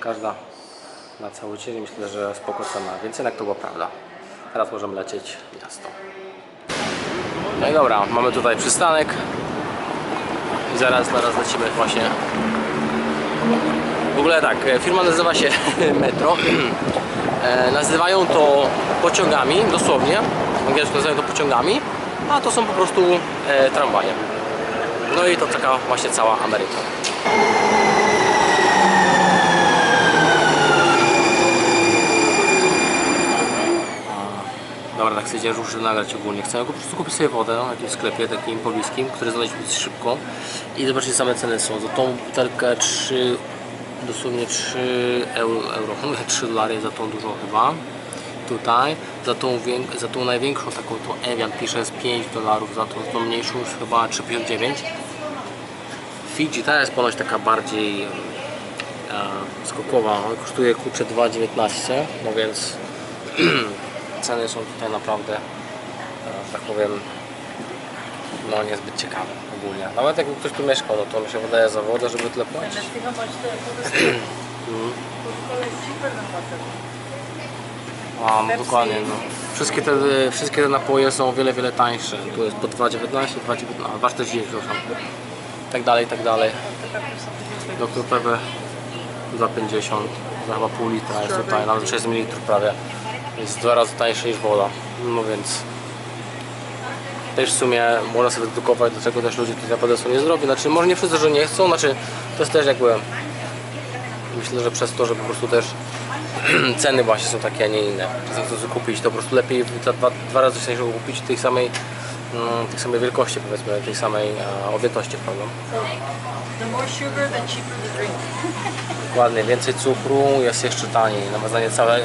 każda na cały dzień. Myślę, że spoko cena, więc jednak to była prawda. Teraz możemy lecieć miasto. No i dobra, mamy tutaj przystanek. I zaraz, zaraz lecimy właśnie. W ogóle tak, e, firma nazywa się Metro. E, nazywają to pociągami, dosłownie. Angielsku nazywają to pociągami, a to są po prostu e, tramwaje. No i to taka właśnie cała Ameryka. Stwierdziłem, że muszę nagrać ogólnie. Chcę po prostu kupić sobie wodę w jakimś sklepie takim pobliskim, który znaleźć szybko i zobaczyć same ceny są. Za tą butelkę 3, dosłownie 3 euro, euro 3 dolary za tą dużą chyba. Tutaj, za tą, za tą największą taką, tą Evian pisze jest 5 dolarów, za tą, tą mniejszą już chyba 3,59. Fiji ta jest ponoć taka bardziej e, skokowa, kosztuje kurczę 2,19, no więc ceny są tutaj naprawdę, e, tak powiem, no niezbyt ciekawe ogólnie. Nawet jakby ktoś tu mieszkał, no to mi się wydaje za wodę, żeby tyle płacić. A, no dokładnie, no. Wszystkie te, wszystkie te napoje są o wiele, wiele tańsze. Tu jest po 2,19, 2,19, 2,40 przepraszam. I tak dalej, tak dalej. Dr Pepper za 50, za chyba pół litra jest tutaj, nawet 6 ml prawie. Jest dwa razy tańsze niż woda. No więc też w sumie można sobie dedukować, dlaczego też ludzie tutaj naprawdę są niezdrowi. Znaczy może nie wszyscy, że nie chcą, znaczy to jest też jakby myślę, że przez to, że po prostu też ceny właśnie są takie, a nie inne. Czasem chcą kupić, to po prostu lepiej dwa, dwa razy tańszego kupić tej samej, tej samej wielkości powiedzmy, tej samej e, objętości, drink. Dokładnie, więcej cukru jest jeszcze taniej. Nawet za niecałe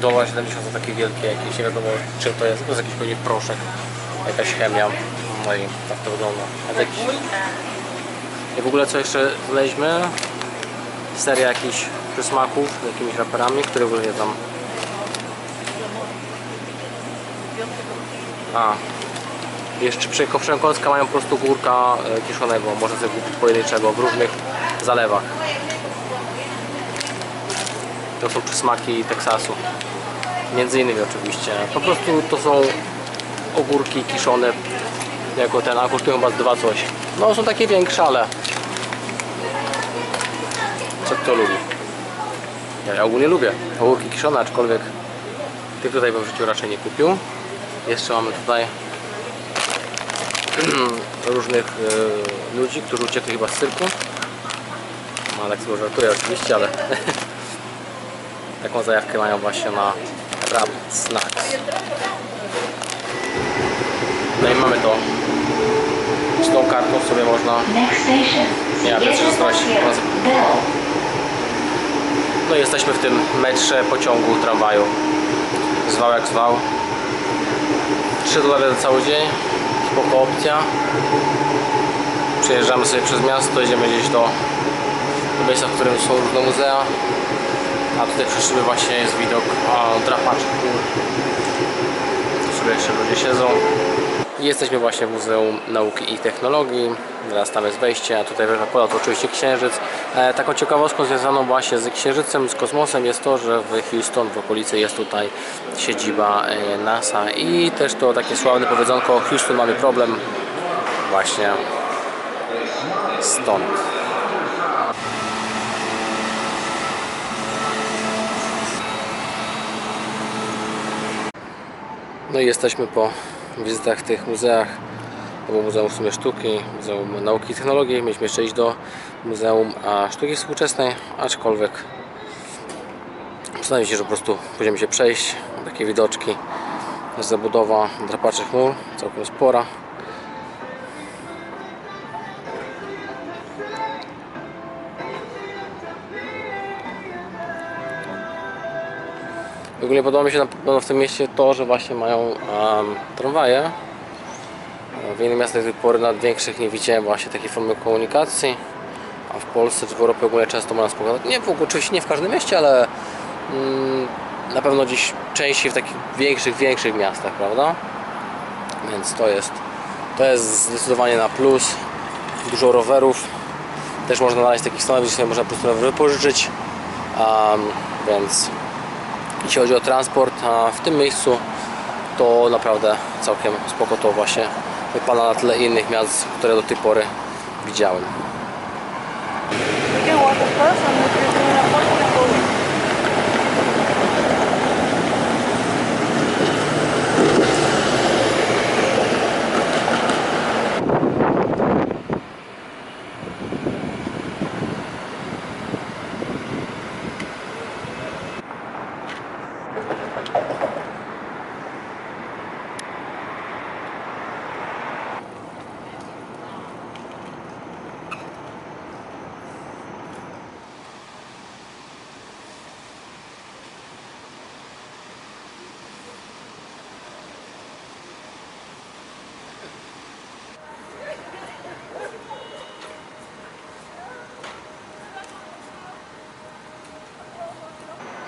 dolar 70 za takie wielkie jakieś, nie wiadomo czym to jest, to jest jakiś pewnie proszek, jakaś chemia. No i tak to wygląda. I w ogóle co jeszcze znaleźliśmy? Seria jakichś przysmaków z jakimiś raperami, które w ogóle nie tam. A. Jeszcze przy Kowszenkowska mają po prostu górka e, kiszonego, można sobie kupić pojedynczego w różnych zalewach. To są przysmaki Teksasu. Między innymi oczywiście. Po prostu to są ogórki kiszone jako ten, a kosztują chyba dwa coś. No są takie większe, ale co kto lubi. Ja, ja ogólnie lubię ogórki kiszone, aczkolwiek tych tutaj bym w życiu raczej nie kupił. Jeszcze mamy tutaj różnych e, ludzi, którzy uciekli chyba z cyrku. Malek sobie żartuje oczywiście, ale taką zajawkę mają właśnie na Rap Snacks. No i mamy to. Z tą kartą sobie można. Ja wiem, że. No i jesteśmy w tym metrze, pociągu, tramwaju. Zwał jak zwał. 3 dolary za cały dzień. Spoko opcja. Przejeżdżamy sobie przez miasto, idziemy gdzieś do, miejsca, w którym są różne muzea. A tutaj przy szybie właśnie jest widok drapaczy. Tu sobie jeszcze ludzie siedzą. Jesteśmy właśnie w Muzeum Nauki i Technologii. Teraz tam jest wejście, a tutaj na pola to oczywiście księżyc. E, taką ciekawostką związaną właśnie z księżycem, z kosmosem jest to, że w Houston w okolicy jest tutaj siedziba e, NASA i też to takie sławne powiedzonko Houston mamy problem właśnie stąd. No i jesteśmy po wizytach w tych muzeach. To było Muzeum w sumie Sztuki, Muzeum Nauki i Technologii. Mieliśmy jeszcze iść do Muzeum Sztuki Współczesnej, aczkolwiek postanowiłem się, że po prostu pójdziemy się przejść. Takie widoczki. Zabudowa drapaczy chmur, całkiem spora. W ogóle podoba mi się na pewno w tym mieście to, że właśnie mają um, tramwaje. W innych miastach do tej pory nawet większych nie widziałem właśnie takiej formy komunikacji. A w Polsce czy w Europie ogólnie często można spotkać. Nie, w ogóle oczywiście nie w każdym mieście, ale mm, na pewno gdzieś częściej w takich większych, większych miastach, prawda? Więc to jest, to jest zdecydowanie na plus. Dużo rowerów. Też można znaleźć takich stanowisk, sobie można po prostu wypożyczyć. Um, więc jeśli chodzi o transport w tym miejscu, to naprawdę całkiem spoko to właśnie wypada na tle innych miast, które do tej pory widziałem.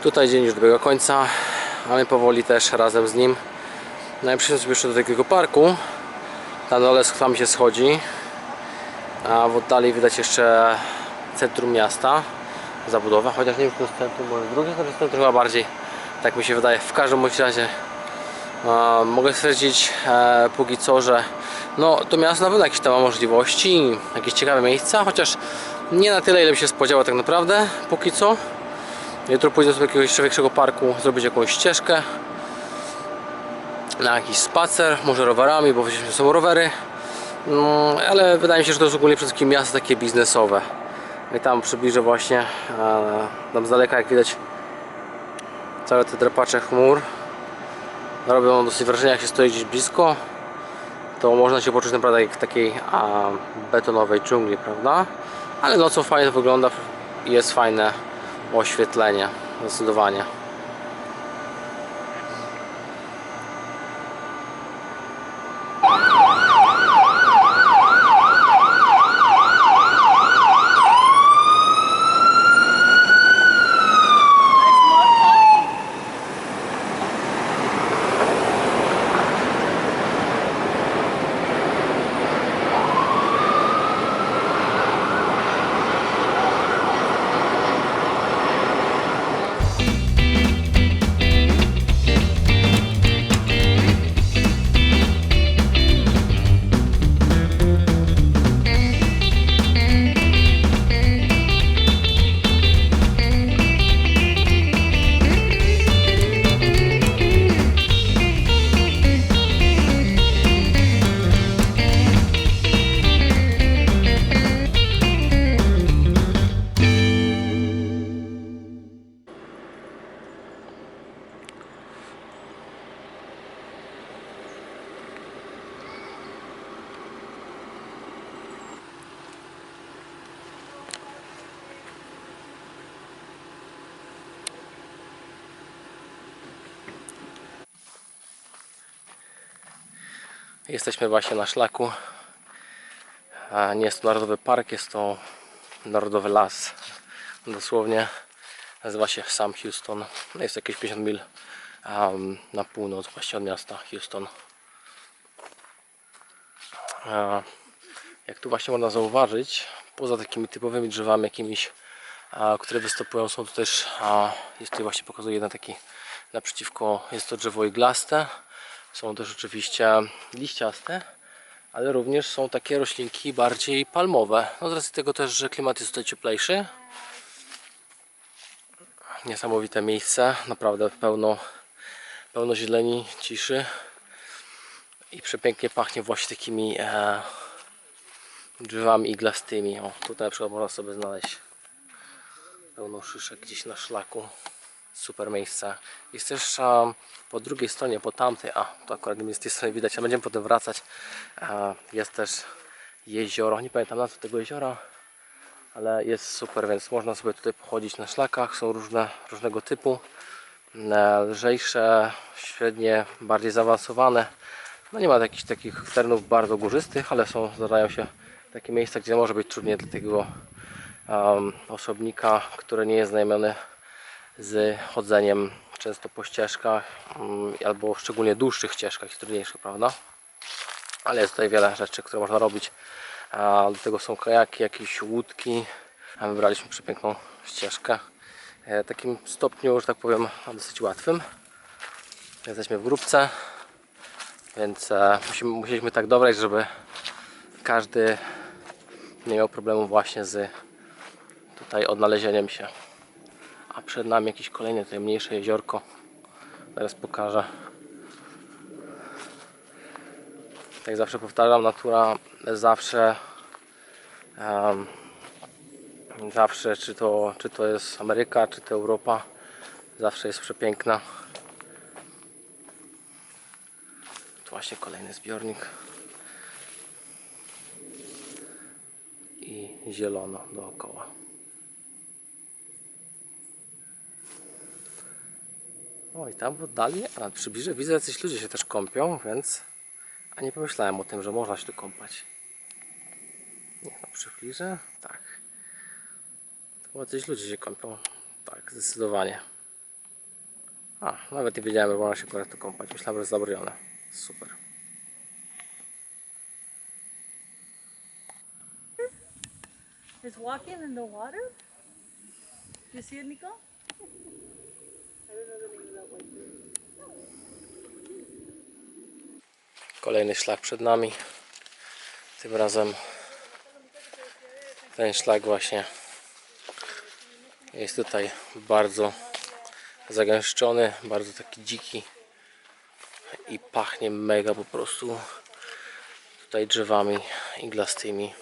Tutaj dzień już dobiega końca, a my powoli też razem z nim. No i przyszedłem jeszcze do takiego parku. Na dole tam się schodzi, a w oddali widać jeszcze centrum miasta, zabudowę, chociaż nie wiem, czy to jest centrum, może z drugiej strony centrum chyba bardziej, tak mi się wydaje. W każdym bądź razie e, mogę stwierdzić e, póki co, że no, to miasto na pewno jakieś tam ma możliwości, jakieś ciekawe miejsca, chociaż nie na tyle, ile bym się spodziewał tak naprawdę, póki co. Jutro pójdę do jakiegoś jeszcze większego parku, zrobić jakąś ścieżkę na jakiś spacer, może rowerami, bo wiecie, są rowery. No, ale wydaje mi się, że to jest ogólnie przede wszystkim miasto takie biznesowe. I tam przybliżę właśnie, e, tam z daleka jak widać całe te drapacze chmur. Robią dosyć wrażenie jak się stoi gdzieś blisko. To można się poczuć naprawdę jak w takiej a, betonowej dżungli, prawda? Ale nocą fajnie to wygląda jest fajne oświetlenie, zdecydowanie. Jesteśmy właśnie na szlaku. Nie jest to Narodowy Park, jest to Narodowy Las. Dosłownie nazywa się sam Houston. No Jest jakieś 50 mil um, na północ właśnie od miasta Houston. Jak tu właśnie można zauważyć, poza takimi typowymi drzewami jakimiś, które występują, są tu też, jest tutaj właśnie pokazuje jeden taki naprzeciwko, jest to drzewo iglaste. Są też oczywiście liściaste, ale również są takie roślinki bardziej palmowe. No z racji tego też, że klimat jest tutaj cieplejszy. Niesamowite miejsce, naprawdę pełno, pełno zieleni, ciszy i przepięknie pachnie właśnie takimi e, drzewami iglastymi. O, tutaj na przykład można sobie znaleźć pełno szyszek gdzieś na szlaku. Super miejsce. Jest też po drugiej stronie, po tamtej, a to akurat nie z tej strony widać, a będziemy potem wracać. Jest też jezioro, nie pamiętam nazwy tego jeziora, ale jest super, więc można sobie tutaj pochodzić na szlakach. Są różne, różnego typu, lżejsze, średnie, bardziej zaawansowane. No nie ma jakichś takich terenów bardzo górzystych, ale są, zdarzają się takie miejsca, gdzie może być trudniej dla takiego um, osobnika, który nie jest znajomony z chodzeniem często po ścieżkach mm, albo szczególnie dłuższych ścieżkach, jest trudniejszych, prawda? Ale jest tutaj wiele rzeczy, które można robić. Do tego są kajaki, jakieś łódki. Wybraliśmy przepiękną ścieżkę e, takim stopniu, że tak powiem, dosyć łatwym. Jesteśmy w grupce, więc e, musieliśmy tak dobrać, żeby każdy nie miał problemu właśnie z tutaj odnalezieniem się. A przed nami jakieś kolejne tutaj mniejsze jeziorko. Zaraz pokażę. Jak zawsze powtarzam, natura zawsze em, zawsze czy to, czy to jest Ameryka, czy to Europa zawsze jest przepiękna. Tu właśnie kolejny zbiornik. I zielono dookoła. O i tam w oddali, a przybliżę widzę, jacyś ludzie się też kąpią, więc a nie pomyślałem o tym, że można się tu kąpać. Niech no przybliżę. Tak. Chyba jacyś ludzie się kąpią. Tak, zdecydowanie. A, nawet nie wiedziałem, że można się akurat tu kąpać. Myślałem, że jest zabronione. Super. Is walking in the water? You see it, Nico? Kolejny szlak przed nami. Tym razem ten szlak właśnie jest tutaj bardzo zagęszczony, bardzo taki dziki i pachnie mega po prostu tutaj drzewami iglastymi.